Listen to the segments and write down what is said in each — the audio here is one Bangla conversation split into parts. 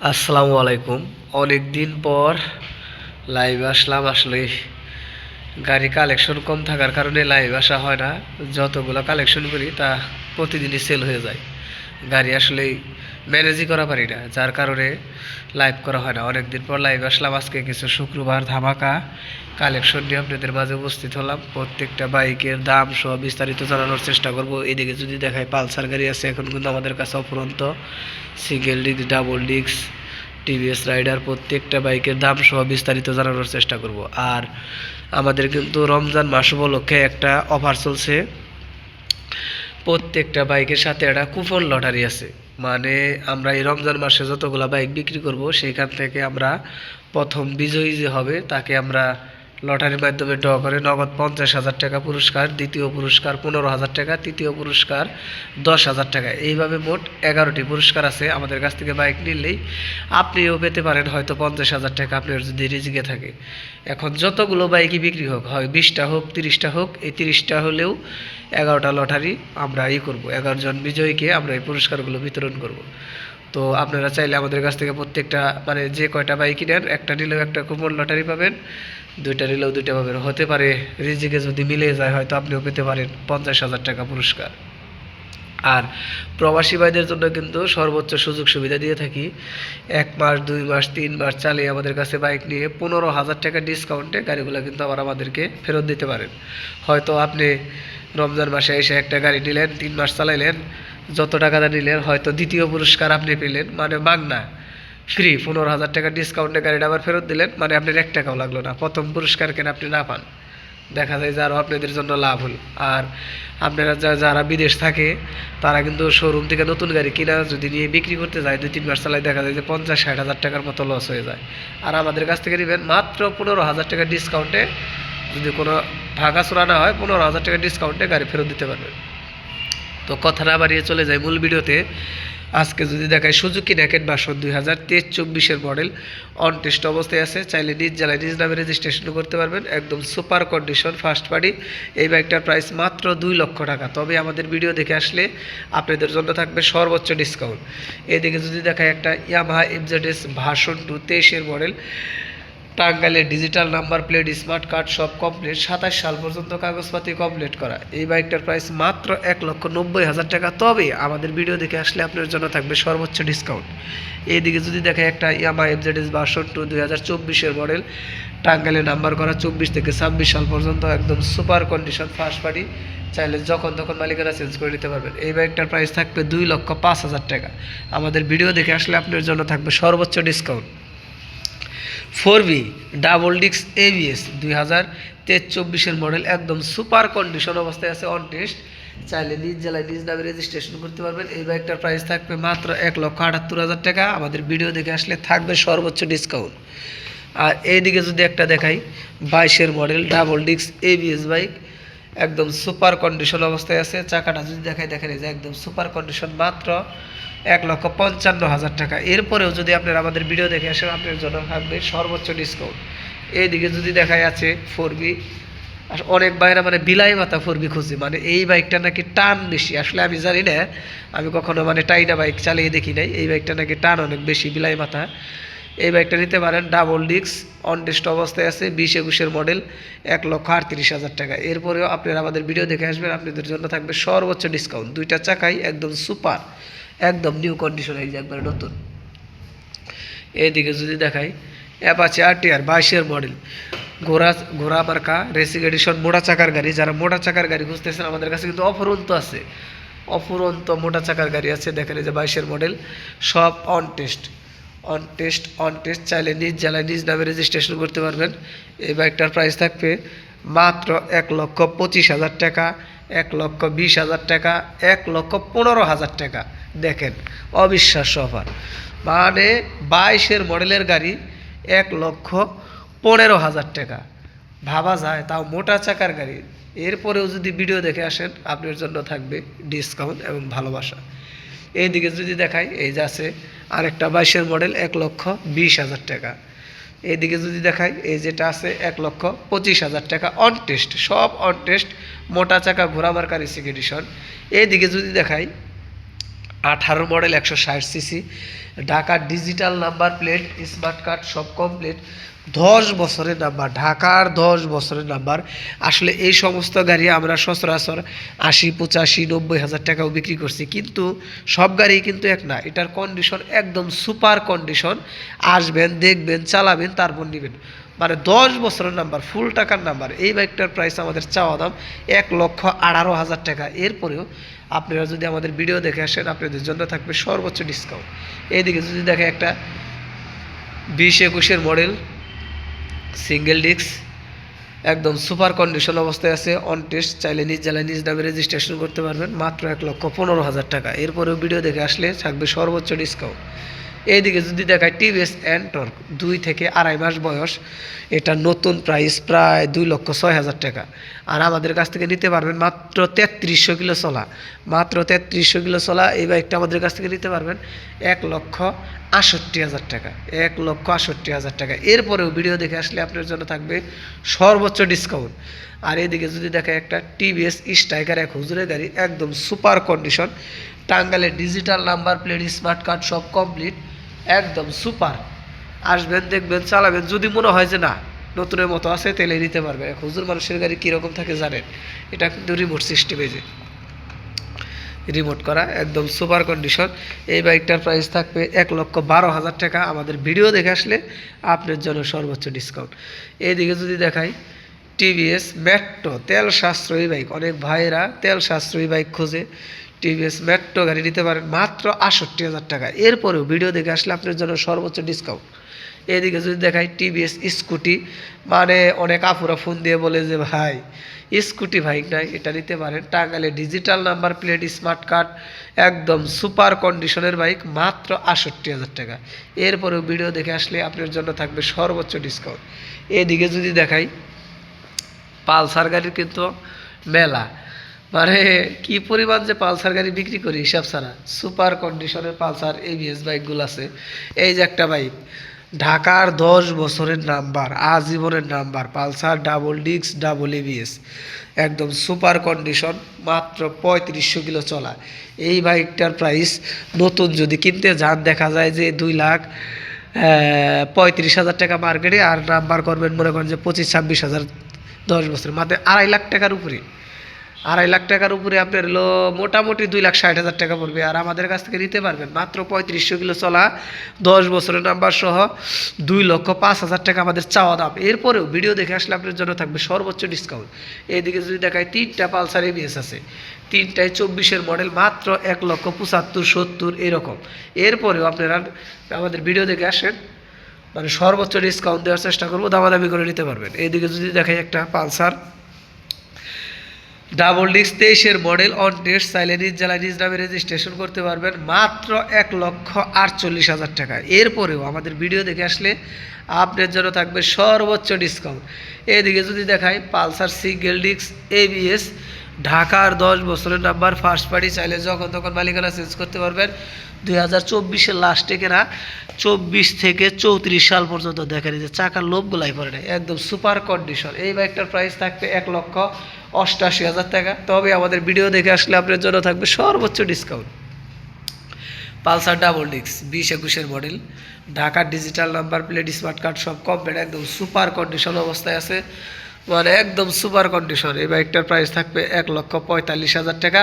আসসালামু আলাইকুম। অনেক দিন পর লাইভ আসলাম। আসলে গাড়ি কালেকশন কম থাকার কারণে লাইভ আসা হয় না। যতগুলো কালেকশন করি তা প্রতিদিনই সেল হয়ে যায়। গাড়ি আসলে ম্যানেজই করা পারি না, যার কারণে লাইভ করা হয় না। অনেক দিন পর লাইভ আসলাম, আজকে কিছু শুক্রবার ধামাকা কালেকশন নিয়ে আপনাদের মাঝে উপস্থিত হলাম। প্রত্যেকটা বাইকের দাম সহ বিস্তারিত জানানোর চেষ্টা করব। এদিকে যদি দেখায় পালসার গাড়ি আছে, এখন কিন্তু আমাদের কাছে অফুরন্ত single disc double disc TVS Rider প্রত্যেকটা বাইকের দাম সহ বিস্তারিত জানানোর চেষ্টা করব। আর আমাদের কিন্তু রমজান মাস উপলক্ষে একটা অফার চলছে। প্রত্যেকটা বাইকের সাথে একটা কুপন লটারি আছে। মানে আমরা এই রমজান মাসে যতগুলো বাইক বিক্রি করব, সেখান থেকে আমরা প্রথম বিজয়ী যে হবে, তাকে আমরা লটারির মাধ্যমে ড্র করে নগদ পঞ্চাশ হাজার টাকা পুরস্কার, দ্বিতীয় পুরস্কার পনেরো হাজার টাকা, তৃতীয় পুরস্কার দশ হাজার টাকা। এইভাবে মোট এগারোটি পুরস্কার আছে আমাদের কাছ থেকে বাইক নিলেই। আপনিও পেতে পারেন হয়তো পঞ্চাশ হাজার টাকা আপনার যদি রিজিকে থাকে। এখন যতগুলো বাইকই বিক্রি হোক, হয় বিশটা হোক, তিরিশটা হোক, এই তিরিশটা হলেও এগারোটা লটারি আমরা ই করব। এগারো জন বিজয়ীকে আমরা এই পুরস্কারগুলো বিতরণ করব। তো আপনারা চাইলে আমাদের কাছ থেকে প্রত্যেকটা মানে যে কয়টা বাইকই নেন একটা নিলেও একটা কুপন লটারি পাবেন, দুইটা নিলেও দুইটা পাবেন। হতে পারে রিজিকে যদি মিলে যায়, হয়তো আপনিও পেতে পারেন পঞ্চাশ হাজার টাকা পুরস্কার। আর প্রবাসী ভাইদের জন্য কিন্তু সর্বোচ্চ সুযোগ সুবিধা দিয়ে থাকি, এক মাস, দুই মাস, তিন মাস চালিয়ে আমাদের কাছে বাইক নিয়ে পনেরো হাজার টাকা ডিসকাউন্টে গাড়িগুলো কিন্তু আবার আমাদেরকে ফেরত দিতে পারেন। হয়তো আপনি রমজান মাসে এসে একটা গাড়ি নিলেন, তিন মাস চালাইলেন, যত টাকাটা নিলেন, হয়তো দ্বিতীয় পুরস্কার আপনি পেলেন মানে মাগনা ফ্রি পনেরো হাজার টাকা ডিসকাউন্টে গাড়িটা আবার ফেরত দিলেন মানে আপনার এক টাকাও লাগল না। প্রথম পুরস্কার কেন আপনি না পান? দেখা যায় যে আপনাদের জন্য লাভ হল। আর আপনারা যারা বিদেশ থাকে, তারা কিন্তু শোরুম থেকে নতুন গাড়ি কিনা যদি নিয়ে বিক্রি করতে যায়, দুই, তিন মাস চালায় দেখা যায় যে পঞ্চাশ, ষাট হাজার টাকার মতো লস হয়ে যায়। আর আমাদের কাছ থেকে নেবেন মাত্র পনেরো হাজার টাকা ডিসকাউন্টে যদি কোনো ভাঙা চোরা না হয়, পনেরো হাজার টাকা ডিসকাউন্টে গাড়ি ফেরত দিতে পারবেন তো কথা না বাড়িয়ে চলে যায় মূল ভিডিওতে। আজকে যদি দেখায় সুজুকি ন্যাকেট বাসন দুই হাজার তেইশ চব্বিশের মডেল অন টেস্ট অবস্থায় আছে, চাইলে নিজ জেলায় নিজ নামে রেজিস্ট্রেশন করতে পারবেন। একদম সুপার কন্ডিশন ফার্স্ট পার্টি এই বাইকটার প্রাইস মাত্র দুই লক্ষ টাকা। তবে আমাদের ভিডিও দেখে আসলে আপনাদের জন্য থাকবে সর্বোচ্চ ডিসকাউন্ট এদিকে যদি দেখায় একটা ইয়ামাহা এফজেডএস ভার্সন টু তেইশের মডেল টাঙ্গাইলের digital number plate, smart card সব কমপ্লিট সাতাশ সাল পর্যন্ত কাগজপাতি কমপ্লিট করা। এই বাইকটার প্রাইস মাত্র এক লক্ষ নব্বই হাজার টাকা। তবে আমাদের ভিডিও দেখে আসলে আপনার জন্য থাকবে সর্বোচ্চ ডিসকাউন্ট এইদিকে যদি দেখে একটা ইয়ামা এফজেডএস ভার্সন টু দুই হাজার চব্বিশের মডেল টাঙ্গাইলে নাম্বার করা চব্বিশ থেকে ছাব্বিশ সাল পর্যন্ত একদম সুপার কন্ডিশন ফার্স্ট পার্টি চাইলে যখন তখন মালিকানা চেঞ্জ করে নিতে পারবেন। এই বাইকটার প্রাইস থাকবে দুই লক্ষ পাঁচ হাজার টাকা। আমাদের ভিডিও দেখে আসলে আপনার জন্য থাকবে সর্বোচ্চ ডিসকাউন্ট ফোর বি ডাবল ডিক্স এবিএস দুই হাজার তেইশ চব্বিশের মডেল, একদম সুপার কন্ডিশন অবস্থায় আছে অন টেস্ট চাইলে নিজ জেলায়, নিজ নামে রেজিস্ট্রেশন করতে পারবেন। এই বাইকটার প্রাইস থাকবে মাত্র এক লক্ষ আটাত্তর হাজার টাকা। আমাদের ভিডিও দেখে আসলে থাকবে সর্বোচ্চ ডিসকাউন্ট আর এইদিকে যদি একটা দেখাই, বাইশের মডেল ডাবল ডিক্স এবিএস বাইক একদম সুপার কন্ডিশন অবস্থায় আছে। চাকাটা যদি দেখায় দেখেন যে একদম সুপার কন্ডিশন মাত্র এক লক্ষ পঞ্চান্ন হাজার টাকা। এরপরেও যদি আপনারা আমাদের ভিডিও দেখে আসেন আপনার জন্য থাকবে সর্বোচ্চ ডিসকাউন্ট এইদিকে যদি দেখাই আছে ফোর বি অনেক বাইরা মানে বিলাই মাথা ফোর বি খুঁজে। মানে এই বাইকটা নাকি টান বেশি। আসলে আমি জানি না, আমি কখনো মানে টাইনা বাইক চালিয়ে দেখি নাই। এই বাইকটা নাকি টান অনেক বেশি, বিলাই মাথা এই বাইকটা নিতে পারেন ডাবল ডিস্ক অন টেস্ট অবস্থায় আছে, বিশ একুশের মডেল এক লক্ষ আটত্রিশ হাজার টাকা। এরপরেও আপনারা আমাদের ভিডিও দেখে আসবেন, আপনাদের জন্য থাকবে সর্বোচ্চ ডিসকাউন্ট দুইটা চাকাই একদম সুপার একদম নিউ কন্ডিশন এই যে একবার নতুন। এইদিকে যদি দেখাই অ্যাপাচি আর টি আর বাইশের মডেল ঘোড়া ঘোড়া মার্কা রেসিং এডিশন মোটা চাকার গাড়ি। যারা মোটা চাকার গাড়ি খুঁজতেছেন, আমাদের কাছে কিন্তু অফুরন্ত আছে। অফুরন্ত মোটা চাকার গাড়ি আছে, দেখেন যে বাইশের মডেল সব on test on test on test চাইলে নিজ জেলায় নিজ নামে রেজিস্ট্রেশন করতে পারবেন। এই বাইকটার প্রাইস থাকবে মাত্র এক লক্ষ পঁচিশ হাজার টাকা, এক লক্ষ বিশ হাজার টাকা, এক লক্ষ পনেরো হাজার টাকা। দেখেন, অবিশ্বাস্য অফার মানে বাইশের মডেলের গাড়ি এক লক্ষ পনেরো হাজার টাকা। ভাবা যায়, তাও মোটা চাকার গাড়ি। এরপরেও যদি ভিডিও দেখে আসেন, আপনার জন্য থাকবে ডিসকাউন্ট এবং ভালোবাসা। এইদিকে যদি দেখাই, এই যে আছে আরেকটা বাইশের মডেল এক লক্ষ বিশ হাজার টাকা। এইদিকে যদি দেখাই, এই যেটা আছে এক লক্ষ পঁচিশ হাজার টাকা অন টেস্ট সব অন টেস্ট মোটা চাকা ঘোড়া মার্কা রেসিং এডিশন এইদিকে যদি দেখাই, আঠারো মডেল একশো ষাট সিসি ঢাকার digital number plate, smart card, সব কমপ্লিট। দশ বছরের নাম্বার, ঢাকার দশ বছরের নাম্বার। আসলে এই সমস্ত গাড়ি আমরা সচরাচর আশি, পঁচাশি, নব্বই হাজার টাকাও বিক্রি করছি। কিন্তু সব গাড়ি কিন্তু এক না, এটার কন্ডিশন একদম সুপার কন্ডিশন আসবেন, দেখবেন, চালাবেন, তারপর নেবেন। মানে দশ বছরের নাম্বার, ফুল টাকার নাম্বার, এই বাইকটার প্রাইস আমাদের চাওয়া দাম এক লক্ষ আঠারো হাজার টাকা। এরপরেও আপনারা যদি আমাদের ভিডিও দেখে আসেন, আপনাদের জন্য থাকবে সর্বোচ্চ ডিসকাউন্ট এইদিকে যদি দেখে একটা বিশ একুশের মডেল সিঙ্গেল ডিস্ক একদম সুপার কন্ডিশন অবস্থায় আছে অন টেস্ট চাইলে নিজ জেলায় নিজ নামে রেজিস্ট্রেশন করতে পারবেন, মাত্র এক লক্ষ পনেরো হাজার টাকা। এরপরেও ভিডিও দেখে আসলে থাকবে সর্বোচ্চ ডিসকাউন্ট এইদিকে যদি দেখায় টিভিএস অ্যান্টর্ক দুই থেকে আড়াই মাস বয়স, এটা নতুন প্রাইস প্রায় দুই লক্ষ ছয় হাজার টাকা। আর আমাদের কাছ থেকে নিতে পারবেন মাত্র তেত্রিশশো কিলো চলা। মাত্র তেত্রিশশো কিলো চলা, এই বাইকটা আমাদের কাছ থেকে নিতে পারবেন এক লক্ষ আষট্টি হাজার টাকা। এক লক্ষ আষট্টি হাজার টাকা। এরপরেও ভিডিও দেখে আসলে আপনার জন্য থাকবে সর্বোচ্চ ডিসকাউন্ট আর এদিকে যদি দেখে একটা টিভিএস স্ট্রাইকার এক হুজুরের গাড়ি, একদম super condition টাঙ্গালের digital number plate smart card সব কমপ্লিট একদম সুপার। আসবেন, দেখবেন, চালাবেন। যদি মনে হয় যে না, নতুনের মতো আছে তেলে নিতে পারবে হুজুর মানুষের গাড়ি কীরকম থাকে জানেন? এটা কিন্তু রিমোট সিস্টেমে যে। রিমোট করা, একদম সুপার কন্ডিশন এই বাইকটার প্রাইস থাকবে এক লক্ষ বারো হাজার টাকা। আমাদের ভিডিও দেখে আসলে আপনার জন্য সর্বোচ্চ ডিসকাউন্ট এইদিকে যদি দেখাই টিভিএস মেট্রো তেল সাশ্রয়ী বাইক অনেক ভাইয়েরা তেল সাশ্রয়ী বাইক খোঁজে। টিভিএস মেট্রো গাড়ি নিতে পারেন মাত্র আটষট্টি হাজার টাকা। এরপরেও ভিডিও দেখে আসলে আপনার জন্য সর্বোচ্চ ডিসকাউন্ট এদিকে যদি দেখাই টিভিএস স্কুটি মানে অনেক আপুরা ফোন দিয়ে বলে যে, ভাই, স্কুটি বাইক নাই, এটা নিতে পারেন। টাঙ্গালে digital number plate smart card একদম সুপার কন্ডিশনের বাইক মাত্র আটষট্টি হাজার টাকা। এরপরেও ভিডিও দেখে আসলে আপনার জন্য থাকবে সর্বোচ্চ ডিসকাউন্ট এদিকে যদি দেখাই, পালসার গাড়ির কিন্তু মেলা। মানে কি পরিমাণ যে পালসার গাড়ি বিক্রি করি হিসাব ছাড়া? সুপার কন্ডিশনের পালসার এবিএস বাইকগুলো আছে। এই যে একটা বাইক, ঢাকার দশ বছরের নাম্বার, আজীবনের নাম্বার, পালসার ডাবল ডিক্স ডাবল এবিএস একদম সুপার কন্ডিশন, মাত্র পঁয়ত্রিশশো কিলো চলা। এই বাইকটার প্রাইস নতুন যদি কিনতে যান, দেখা যায় যে দুই লাখ পঁয়ত্রিশ হাজার টাকা মার্কেটে আর নাম্বার করবেন মনে করেন যে পঁচিশ ছাব্বিশ হাজার দশ বছর মাত্র আড়াই লাখ টাকার উপরে। আড়াই লাখ টাকার উপরে আপনার হলো মোটামুটি দুই লাখ ষাট হাজার টাকা পড়বে। আর আমাদের কাছ থেকে নিতে পারবেন মাত্র পঁয়ত্রিশশো কিলো চলা, দশ বছরের নাম্বার সহ দুই লক্ষ পাঁচ হাজার টাকা আমাদের চাওয়া দাম। এরপরেও ভিডিও দেখে আসলে আপনার জন্য থাকবে সর্বোচ্চ ডিসকাউন্ট এইদিকে যদি দেখায় তিনটা পালসার এবিএস আছে। তিনটায় চব্বিশের মডেল মাত্র এক লক্ষ পঁচাত্তর, সত্তর, এরকম। এরপরেও আপনারা আমাদের ভিডিও দেখে আসেন। মানে সর্বোচ্চ ডিসকাউন্ট দেওয়ার চেষ্টা করব, দামাদামি করে নিতে পারবেন। এইদিকে যদি দেখাই একটা পালসার। ডাবল ডিস্ক তেইশের মডেল অন টেস্ট চাইলে নিজ জেলায় নিজ নামে রেজিস্ট্রেশন করতে পারবেন। মাত্র এক লক্ষ আটচল্লিশ হাজার টাকা। এরপরেও আমাদের ভিডিও দেখে আসলে আপনার জন্য থাকবে সর্বোচ্চ ডিসকাউন্ট এদিকে যদি দেখাই, পালসার সিঙ্গেল ডিস্ক এবিএস ঢাকার দশ বছরের নাম্বার ফার্স্ট পার্টি চাইলে যখন তখন মালিকানা চেঞ্জ করতে পারবেন। দুই হাজার চব্বিশের লাস্টে কেনা, চব্বিশ থেকে চৌত্রিশ সাল পর্যন্ত দেখেন যে চাকার লোভগুলাই পড়ে না, একদম সুপার কন্ডিশন এই বাইকটার প্রাইস থাকবে এক লক্ষ অষ্টাশি হাজার টাকা। তবে আমাদের ভিডিও দেখে আসলে আপনার জন্য থাকবে সর্বোচ্চ ডিসকাউন্ট পালসার ডাবল ডিক্স বিশ একুশের মডেল ঢাকার digital number plate smart card সব কমপ্লিট একদম সুপার কন্ডিশন অবস্থায় আছে। মানে একদম সুপার কন্ডিশন এই বাইকটার প্রাইস থাকবে এক লক্ষ পঁয়তাল্লিশ হাজার টাকা।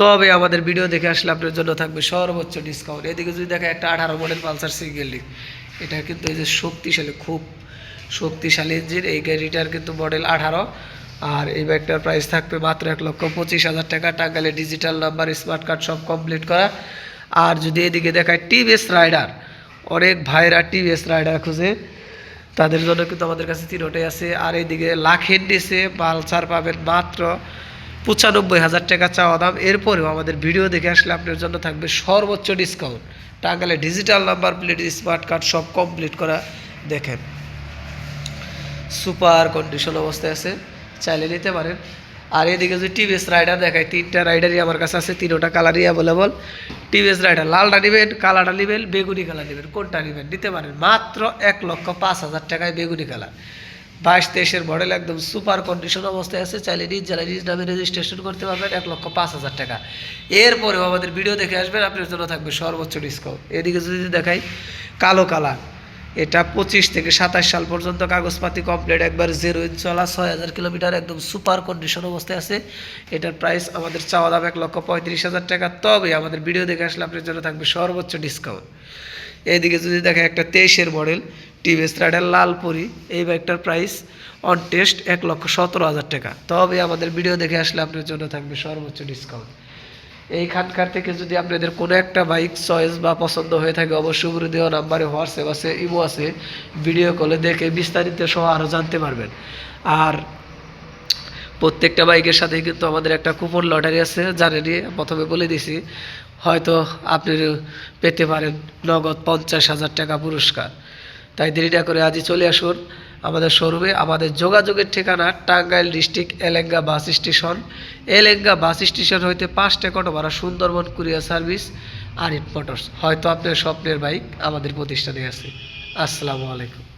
তবে আমাদের ভিডিও দেখে আসলে আপনার জন্য থাকবে সর্বোচ্চ ডিসকাউন্ট এদিকে যদি দেখা একটা আঠারো মডেল পালসার সিঙ্গেল ডিক এটা কিন্তু এই যে শক্তিশালী, খুব শক্তিশালী ইঞ্জিন এই গাড়িটার কিন্তু মডেল আঠারো। আর এই বাইকটার প্রাইস থাকবে মাত্র এক লক্ষ পঁচিশ হাজার টাকা। টাঙ্গালে ডিজিটাল নাম্বার স্মার্ট কার্ড সব কমপ্লিট করা। আর যদি এদিকে দেখায় টিভিএস রাইডার অনেক ভাইরা টিভিএস রাইডার খুঁজে। তাদের জন্য কিন্তু আমাদের কাছে তিনোটাই আছে। আর এইদিকে লাখের নিচে পালসার পাবেন মাত্র পঁচানব্বই হাজার টাকা চাওয়া দাম। এরপরেও আমাদের ভিডিও দেখে আসলে আপনার জন্য থাকবে সর্বোচ্চ discount টাঙ্গালে digital number plate smart card সব কমপ্লিট করা। দেখেন সুপার কন্ডিশন অবস্থায় আছে। চাইলে নিতে পারেন। আর এদিকে যদি টিভিএস রাইডার দেখায় তিনটা রাইডারই আমার কাছে আছে, তিনোটা কালারই অ্যাভেলেবল টিভিএস রাইডার লালটা নেবেন, কালারটা নেবেন, বেগুনি কালার নেবেন, কোনটা নেবেন? নিতে পারেন, মাত্র এক লক্ষ পাঁচ হাজার টাকায় বেগুনি কালার বাইশ তেইশের মডেল একদম সুপার কন্ডিশন অবস্থায় আছে। চাইলে নিজ জেলায় নিজ নামে রেজিস্ট্রেশন করতে পারবেন, এক লক্ষ পাঁচ হাজার টাকা। এরপরেও আমাদের ভিডিও দেখে আসবেন, আপনার জন্য থাকবে সর্বোচ্চ ডিসকাউন্ট এদিকে যদি দেখাই, কালো কালার এটা পঁচিশ থেকে সাতাশ সাল পর্যন্ত কাগজপাতি কমপ্লিট একবার জিরো ইঞ্চ চলা, ছয় হাজার কিলোমিটার একদম সুপার কন্ডিশন অবস্থায় আছে। এটার প্রাইস আমাদের চাওয়া দাম এক লক্ষ পঁয়ত্রিশ হাজার টাকা। তবে আমাদের ভিডিও দেখে আসলে আপনার জন্য থাকবে সর্বোচ্চ ডিসকাউন্ট এইদিকে যদি দেখে একটা তেইশের মডেল টিভিএস রাইডার লালপুরি এই বাইকটার প্রাইস অন টেস্ট এক লক্ষ সতেরো হাজার টাকা। তবে আমাদের ভিডিও দেখে আসলে আপনার জন্য থাকবে সর্বোচ্চ ডিসকাউন্ট এইখানকার থেকে যদি আপনাদের কোনো একটা বাইক চয়েস বা পছন্দ হয়ে থাকে, অবশ্যই উপরে দেওয়া নাম্বারে হোয়াটসঅ্যাপ আছে ইমো আছে ভিডিও কলে দেখে বিস্তারিত সহ আরও জানতে পারবেন। আর প্রত্যেকটা বাইকের সাথে কিন্তু আমাদের একটা কুপন লটারি আছে জানেনই প্রথমে বলে দিছি, হয়তো আপনি পেতে পারেন নগদ পঞ্চাশ হাজার টাকা পুরস্কার। তাই দেরি না করে আজই চলে আসুন। আমাদের শোরুমে, আমাদের যোগাযোগের ঠিকানা Tangail district Elenga bus station. Elenga bus station হইতে পাঁচ টেকট ভাড়া সুন্দরবন কুরিয়ার সার্ভিস আর মোটরস। হয়তো আপনার স্বপ্নের বাইক আমাদের প্রতিষ্ঠানে আছে। আসসালামু আলাইকুম।